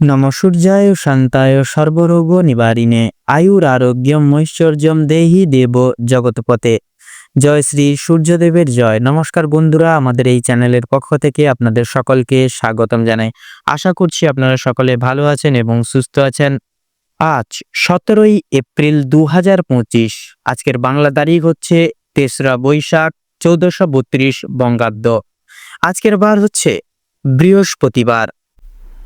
নম সূর্যায় শান্তায় সর্বরোগ নিবারিণে। আয়ুর আরোগ্যম ঐশ্বর্যম দেহি দেব জগৎপতে জয় শ্রী সূর্যদেবের জয়। নমস্কার বন্ধুরা, আমাদের এই চ্যানেলের পক্ষ থেকে আপনাদের সকলকে স্বাগতম জানাই। আশা করছি আপনারা সকলে ভালো আছেন এবং সুস্থ আছেন। আজ সতেরোই এপ্রিল দু হাজার পঁচিশ, আজকের বাংলা তারিখ হচ্ছে তেসরা বৈশাখ, চৌদ্দশো বত্রিশ বঙ্গাব্দ। আজকের বার হচ্ছে বৃহস্পতিবার।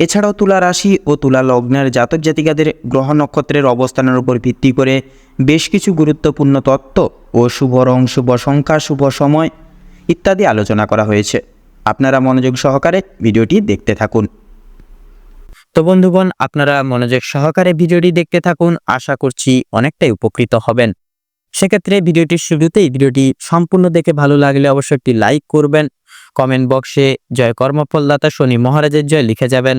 এছাড়াও তুলা রাশি ও তুলা লগ্নের জাতক জাতিকাদের গ্রহ নক্ষত্রের অবস্থানের উপর ভিত্তি করে বেশ কিছু গুরুত্বপূর্ণ তত্ত্ব ও শুভ রং, শুভ সংখ্যা, শুভ সময় ইত্যাদি আলোচনা করা হয়েছে। আপনারা মনোযোগ সহকারে ভিডিওটি দেখতে থাকুন। তো বন্ধুগণ, আপনারা মনোযোগ সহকারে ভিডিওটি দেখতে থাকুন। আশা করছি অনেকটাই উপকৃত হবেন। সেক্ষেত্রে ভিডিওটির শুরুতেই ভিডিওটি সম্পূর্ণ দেখে ভালো লাগলে অবশ্যই একটি লাইক করবেন। কমেন্ট বক্সে জয় কর্মফলদাতা শনি মহারাজের জয় লিখে যাবেন।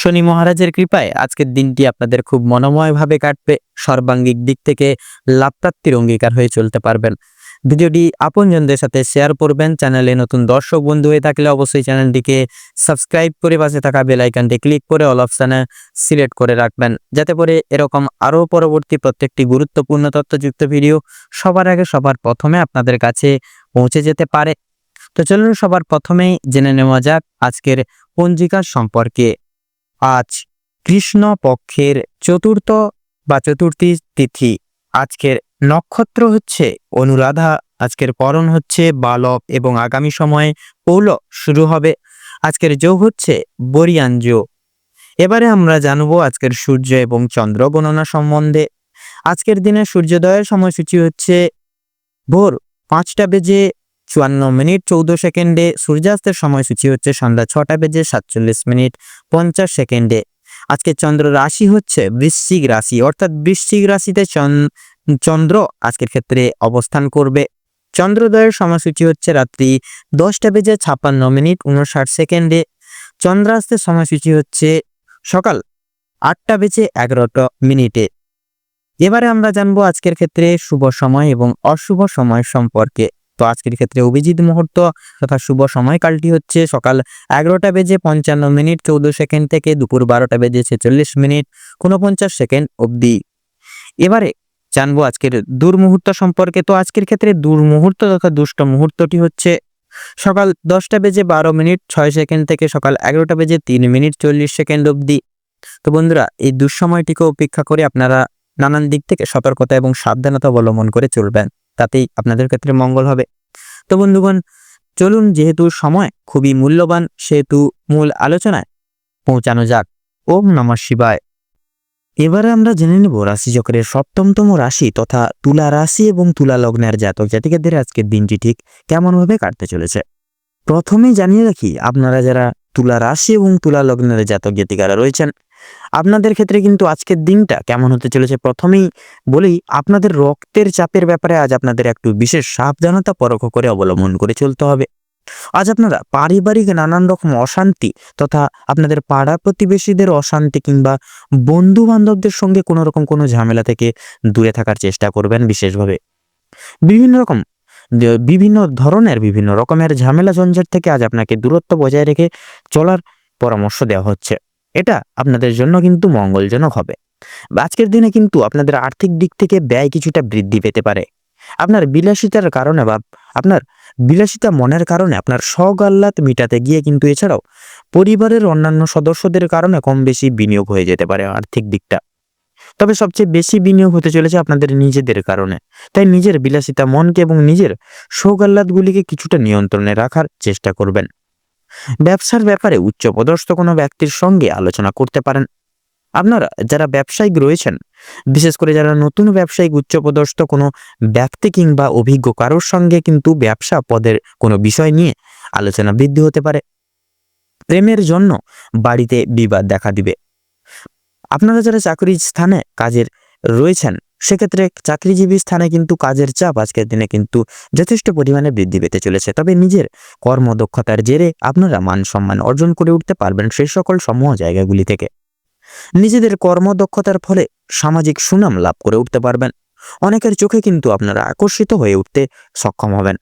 শনি মহারাজের কৃপায় আজকের দিনটি আপনাদের খুব মনোময়ভাবে কাটবে, সর্বাঙ্গিক দিক থেকে লাভপ্রাপ্তির অঙ্গীকার হয়ে চলতে পারবেন। ভিডিওটি আপনজনদের সাথে শেয়ার করবেন, চ্যানেলে নতুন দর্শক বন্ধু হয়ে থাকলে অবশ্যই চ্যানেলটিকে সাবস্ক্রাইব করে পাশে থাকা বেল আইকনটি ক্লিক করে অল অপশানে সিলেক্ট করে রাখবেন, যাতে করে এরকম আরও পরবর্তী প্রত্যেকটি গুরুত্বপূর্ণ তথ্যযুক্ত ভিডিও সবার আগে সবার প্রথমে আপনাদের কাছে পৌঁছে যেতে পারে। তো চলুন সবার প্রথমেই জেনে নেওয়া যাক আজকের পঞ্জিকার সম্পর্কে। আজ কৃষ্ণ পক্ষের চতুর্থ বা চতুর্থী তিথি। আজকের নক্ষত্র হচ্ছে অনুরাধা, আজকের পরন হচ্ছে বালক এবং আগামী সময়ে পৌল শুরু হবে। আজকের যোগ হচ্ছে বরিয়ান যোগ এবারে আমরা জানব আজকের সূর্য এবং চন্দ্র গণনা সম্বন্ধে। আজকের দিনে সূর্যোদয়ের সময়সূচি হচ্ছে ভোর পাঁচটা বেজে চুয়ান্ন মিনিট চৌদ্দ সেকেন্ডে সূর্যাস্তের সময়সূচি হচ্ছে সন্ধ্যা ছটা বেজে সাতচল্লিশ মিনিট পঞ্চাশ সেকেন্ডে। আজকে চন্দ্র রাশি হচ্ছে বৃশ্চিক রাশি, অর্থাৎ বৃশ্চিক রাশিতে চন- চন্দ্র আজকের ক্ষেত্রে অবস্থান করবে। চন্দ্রোদয়ের সময়সূচি হচ্ছে রাত্রি দশটা বেজে ছাপ্পান্ন মিনিট উনষাট সেকেন্ডে। চন্দ্রাস্তের সময়সূচি হচ্ছে সকাল আটটা বেজে এগারোটা মিনিটে। এবারে আমরা জানব আজকের ক্ষেত্রে শুভ সময় এবং অশুভ সময় সম্পর্কে। তো আজকের ক্ষেত্রে অভিজিৎ মুহূর্ত তথা শুভ সময়কালটি হচ্ছে সকাল এগারোটা বেজে পঞ্চান্ন মিনিট, চৌদ্দ সেকেন্ড থেকে দুপুর বারোটা বেজে ছেচল্লিশ মিনিট উনপঞ্চাশ সেকেন্ড অবধি। এবারে জানব আজকের দুর্মুহূর্ত সম্পর্কে। তো আজকের ক্ষেত্রে দুর্মুহূর্ত তথা দুষ্ট মুহূর্তটি হচ্ছে সকাল দশটা বেজে বারো মিনিট, ছয় সেকেন্ড থেকে সকাল এগারোটা বেজে তিন মিনিট, চল্লিশ সেকেন্ড অবধি। তো বন্ধুরা, এই দুঃসময়টিকে উপেক্ষা করে আপনারা নানান দিক থেকে সতর্কতা এবং সাবধানতা অবলম্বন করে চলবেন। তাতেই আপনাদের ক্ষেত্রে মঙ্গল হবে। তো বন্ধুগণ, চলুন যেহেতু সময় খুবই মূল্যবান, সেহেতু মূল আলোচনায় পৌঁছানো যাক। ওম নমঃ শিবায়। এবারে আমরা জেনে নেব রাশিচক্রের সপ্তমতম রাশি তথা তুলা রাশি এবং তুলা লগ্নের জাতক জাতিকাদের আজকের দিনটি ঠিক কেমনভাবে কাটতে চলেছে। প্রথমে জানিয়ে রাখি, আপনারা যারা তুলা রাশি এবং তুলা লগ্নের জাতক জাতিকারা রয়েছেন আপনাদের ক্ষেত্রে কিন্তু আজকের দিনটা কেমন হতে চলেছে? প্রথমেই বলি, আপনাদের রক্তের চাপের ব্যাপারে আজ আপনাদের একটু বিশেষ সাবধানতা পরোক্ষ করে অবলম্বন করে চলতে হবে। আজ আপনারা পারিবারিক নানান রকম অশান্তি তথা আপনাদের পাড়া প্রতিবেশীদের অশান্তি কিংবা বন্ধু বান্ধবদের সঙ্গে কোনো রকম কোনো ঝামেলা থেকে দূরে থাকার চেষ্টা করবেন বিশেষভাবে। বিভিন্ন রকম বিভিন্ন ধরনের, বিভিন্ন রকমের ঝামেলা ঝঞ্ঝাট থেকে আজ আপনাকে দূরত্ব বজায় রেখে চলার পরামর্শ দেওয়া হচ্ছে। এটা আপনাদের জন্য কিন্তু মঙ্গলজনক হবে। আজকের দিনে কিন্তু আপনাদের আর্থিক দিক থেকে ব্যয় কিছুটা বৃদ্ধি পেতে পারে। আপনার বিলাসিতার কারণে বা আপনার বিলাসিতা মনের কারণে আপনার শখ আহ্লাদ মিটাতে গিয়ে কিন্তু এছাড়াও পরিবারের অন্যান্য সদস্যদের কারণে কম বেশি বিনিয়োগ হয়ে যেতে পারে আর্থিক দিকটা। তবে সবচেয়ে বেশি বিনিয়োগ হতে চলেছে আপনাদের নিজেদের কারণে। তাই নিজের বিলাসিতা মনকে এবং নিজের শোক কিছুটা নিয়ন্ত্রণে রাখার চেষ্টা করবেন। ব্যবসার ব্যাপারে উচ্চপদস্থ কোনো ব্যক্তির সঙ্গে আলোচনা করতে পারেন। আপনারা যারা ব্যবসায়িক রয়েছেন, বিশেষ করে যারা নতুন ব্যবসায়িক উচ্চপদস্থ কোনো ব্যক্তি কিংবা অভিজ্ঞ কারোর সঙ্গে কিন্তু ব্যবসা পদের কোনো বিষয় নিয়ে আলোচনা বৃদ্ধি হতে পারে। প্রেমের জন্য বাড়িতে বিবাদ দেখা দিবে। আপনারা যারা চাকরির স্থানে কাজের রয়েছেন সেক্ষেত্রে চাকরিজীবী স্থানে কিন্তু কাজের চাপ আজকের দিনে কিন্তু যথেষ্ট পরিমাণে বৃদ্ধি পেতে চলেছে। তবে নিজের কর্মদক্ষতার জেরে আপনারা মান সম্মান অর্জন করে উঠতে পারবেন সেই সকল সমূহ জায়গাগুলি থেকে। নিজেদের কর্মদক্ষতার ফলে সামাজিক সুনাম লাভ করে উঠতে পারবেন। অনেকের চোখে কিন্তু আপনারা আকর্ষিত হয়ে উঠতে সক্ষম হবেন।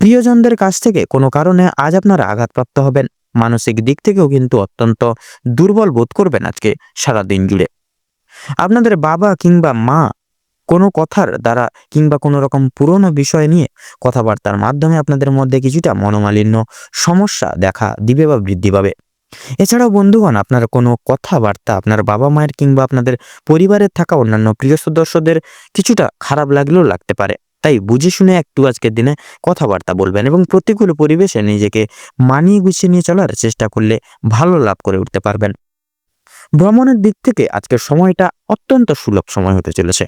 প্রিয়জনদের কাছ থেকে কোনো কারণে আজ আপনারা আঘাতপ্রাপ্ত হবেন। মানসিক দিক থেকেও কিন্তু অত্যন্ত দুর্বল বোধ করবেন আজকে সারা দিন জুড়ে। আপনাদের বাবা কিংবা মা কোনো কথার দ্বারা কিংবা কোনো রকম পুরনো বিষয় নিয়ে কথাবার্তার মাধ্যমে আপনাদের মধ্যে কিছুটা মনোমালিন্য সমস্যা দেখা দিবে বা বৃদ্ধি পাবে। এছাড়াও বন্ধুগণ, আপনার কোনো কথাবার্তা আপনার বাবা মায়ের কিংবা আপনাদের পরিবারের থাকা অন্যান্য প্রিয় সদস্যদের কিছুটা খারাপ লাগলেও লাগতে পারে। তাই বুঝে শুনে একটু আজকের দিনে কথাবার্তা বলবেন এবং প্রতিকূল পরিবেশে নিজেকে মানিয়ে গুছিয়ে নিয়ে চলার চেষ্টা করলে ভালো লাভ করে উঠতে পারবেন। ভ্রমণের দিক থেকে আজকের সময়টা অত্যন্ত সুলভ সময় হতে চলেছে।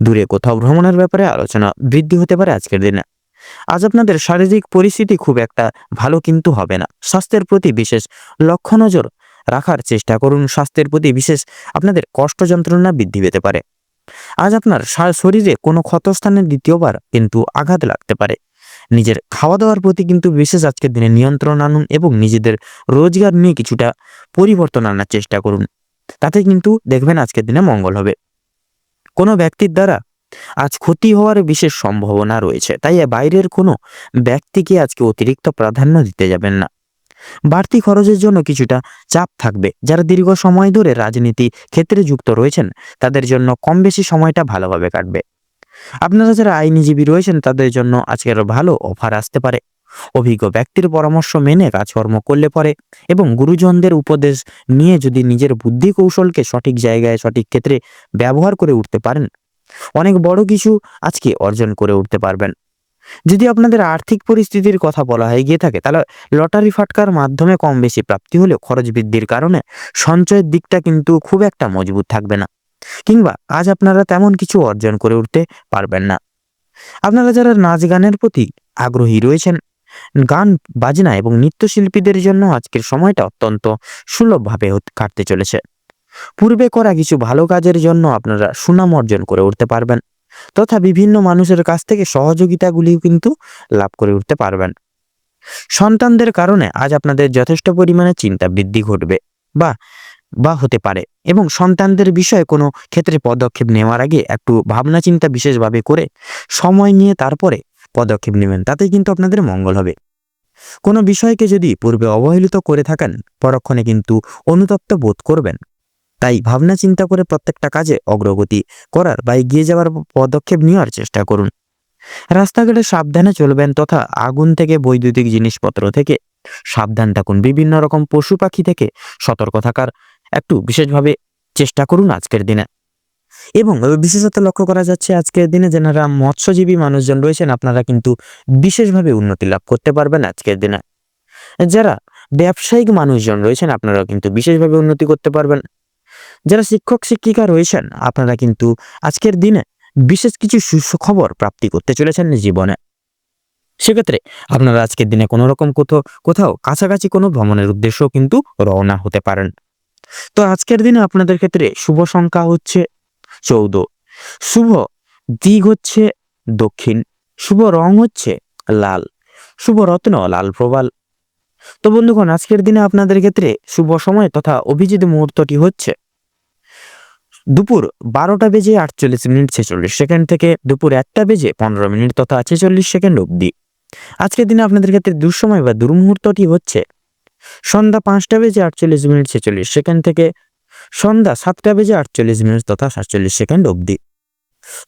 দূরে কোথাও ভ্রমণের ব্যাপারে আলোচনা বৃদ্ধি হতে পারে আজকের দিনে। আজ আপনাদের শারীরিক পরিস্থিতি খুব একটা ভালো কিন্তু হবে না। স্বাস্থ্যের প্রতি বিশেষ লক্ষ্য নজর রাখার চেষ্টা করুন। স্বাস্থ্যের প্রতি বিশেষ আপনাদের কষ্ট যন্ত্রণা বৃদ্ধি পেতে পারে। আজ আপনার শরীরে কোনো ক্ষতস্থানে দ্বিতীয়বার কিন্তু আঘাত লাগতে পারে। নিজের খাওয়া দাওয়ার প্রতি কিন্তু বিশেষ আজকের দিনে নিয়ন্ত্রণ আনুন এবং নিজেদের রোজগার নিয়ে কিছুটা পরিবর্তন আনার চেষ্টা করুন। তাতে কিন্তু দেখবেন আজকের দিনে মঙ্গল হবে। কোনো ব্যক্তির দ্বারা আজ ক্ষতি হওয়ার বিশেষ সম্ভাবনা রয়েছে। তাই বাইরের কোনো ব্যক্তিকে আজকে অতিরিক্ত প্রাধান্য দিতে যাবেন না। বাড়তি খরচের জন্য কিছুটা চাপ থাকবে। যারা দীর্ঘ সময় ধরে রাজনীতি ক্ষেত্রে যুক্ত রয়েছেন, তাদের জন্য কম বেশি সময়টা ভালোভাবে কাটবে। আপনারা যারা আইনজীবী রয়েছেন, তাদের জন্য আজকের ভালো অফার আসতে পারে। অভিজ্ঞ ব্যক্তির পরামর্শ মেনে কাজকর্ম করলে পরে এবং গুরুজনদের উপদেশ নিয়ে যদি নিজের বুদ্ধি কৌশলকে সঠিক জায়গায়, সঠিক ক্ষেত্রে ব্যবহার করে উঠতে পারেন, অনেক বড় কিছু আজকে অর্জন করে উঠতে পারবেন। যদি আপনাদের আর্থিক পরিস্থিতির কথা বলা হয়ে, গিয়ে থাকে, তাহলে লটারি ফাটকার মাধ্যমে কম বেশি প্রাপ্তি হলেও খরচ বৃদ্ধির কারণে সঞ্চয়ের দিকটা কিন্তু খুব একটা মজবুত থাকবে না, কিংবা আজ আপনারা তেমন কিছু অর্জন করে উঠতে পারবেন না। আপনারা যারা নাচ গানের প্রতি আগ্রহী রয়েছেন গান, বাজনা এবং নৃত্যশিল্পীদের জন্য আজকের সময়টা অত্যন্ত সুলভভাবে কাটতে চলেছে। পূর্বে করা কিছু ভালো কাজের জন্য আপনারা সুনাম অর্জন করে উঠতে পারবেন, তথা বিভিন্ন মানুষের কাছ থেকে সহযোগিতাগুলিও কিন্তু লাভ করে উঠতে পারবেন। সন্তানদের কারণে আজ আপনাদের যথেষ্ট পরিমাণে চিন্তা বৃদ্ধি ঘটবে, বা বা হতে পারে, এবং সন্তানদের বিষয়ে কোনো ক্ষেত্রে পদক্ষেপ নেওয়ার আগে একটু ভাবনা চিন্তা বিশেষভাবে করে সময় নিয়ে তারপরে পদক্ষেপ নেবেন তাতে কিন্তু আপনাদের মঙ্গল হবে। কোনো বিষয়কে যদি পূর্বে অবহেলিত করে থাকেন, পরক্ষণে কিন্তু অনুতপ্ত বোধ করবেন। তাই ভাবনা চিন্তা করে প্রত্যেকটা কাজে অগ্রগতি করার বা এগিয়ে যাওয়ার পদক্ষেপ নেওয়ার চেষ্টা করুন। রাস্তাঘাটে সাবধানে চলবেন তথা আগুন থেকে, বৈদ্যুতিক জিনিসপত্র থেকে, সাবধান থাকুন। বিভিন্ন রকম পশু পাখি থেকে সতর্ক থাকার একটু বিশেষভাবে চেষ্টা করুন আজকের দিনে। এবং বিশেষত লক্ষ্য করা যাচ্ছে আজকের দিনে যারা মৎস্যজীবী মানুষজন রয়েছেন, আপনারা কিন্তু বিশেষভাবে উন্নতি লাভ করতে পারবেন আজকের দিনে। যারা ব্যবসায়িক মানুষজন রয়েছেন আপনারা কিন্তু বিশেষভাবে উন্নতি করতে পারবেন। যারা শিক্ষক, শিক্ষিকা রয়েছেন, আপনারা কিন্তু আজকের দিনে বিশেষ কিছু সুখবর প্রাপ্তি করতে চলেছেন জীবনে। সেক্ষেত্রে আপনারা আজকের দিনে কোনো রকম কোথাও কোথাও কাছাকাছি কোনো ভ্রমণের উদ্দেশ্যও কিন্তু রওনা হতে পারেন। তো আজকের দিনে আপনাদের ক্ষেত্রে শুভ সংখ্যা হচ্ছে চৌদ্দ। শুভ দিক হচ্ছে দক্ষিণ, শুভ রং হচ্ছে লাল, শুভ রত্ন লাল প্রবাল। তো বন্ধুগণ, আজকের দিনে আপনাদের ক্ষেত্রে শুভ সময় তথা অভিজিৎ মুহূর্তটি হচ্ছে দুপুর বারোটা বেজে আটচল্লিশ মিনিট ছেচল্লিশ সেকেন্ড থেকে দুপুর একটা বেজে পনেরো মিনিট তথা ছেচল্লিশ সেকেন্ড অবধি। আজকের দিনে আপনাদের ক্ষেত্রে দুঃসময় বা দুর্মুহূর্তটি হচ্ছে সন্ধ্যা পাঁচটা বেজে আটচল্লিশ মিনিট ছেচল্লিশ সেকেন্ড থেকে সন্ধ্যা সাতটা বেজে আটচল্লিশ মিনিট তথা সাতচল্লিশ সেকেন্ড অবধি।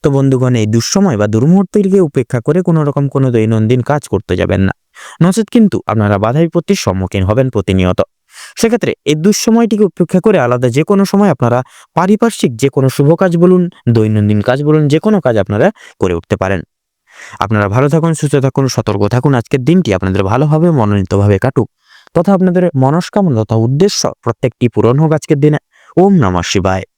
তো বন্ধুগণ, এই দুঃসময় বা দুর্মুহূর্তটিকে উপেক্ষা করে কোনো রকম কোনো দৈনন্দিন কাজ করতে যাবেন না। নচেত কিন্তু আপনারা বাধা বিপত্তির সম্মুখীন হবেন প্রতিনিয়ত। সেক্ষেত্রে এই দুঃসময়টিকে উপেক্ষা করে আলাদা যে কোনো সময় আপনারা পারিপার্শ্বিক যে কোনো শুভ কাজ বলুন, দৈনন্দিন কাজ বলুন, যে কোনো কাজ আপনারা করে উঠতে পারেন। আপনারা ভালো থাকুন, সুস্থ থাকুন, সতর্ক থাকুন। আজকের দিনটি আপনাদের ভালোভাবে, মনোনীতভাবে কাটুক। তথা আপনাদের মনস্কামনা তথা উদ্দেশ্য প্রত্যেকটি পূরণ হোক আজকের দিনে। ওম নমঃ শিবায়।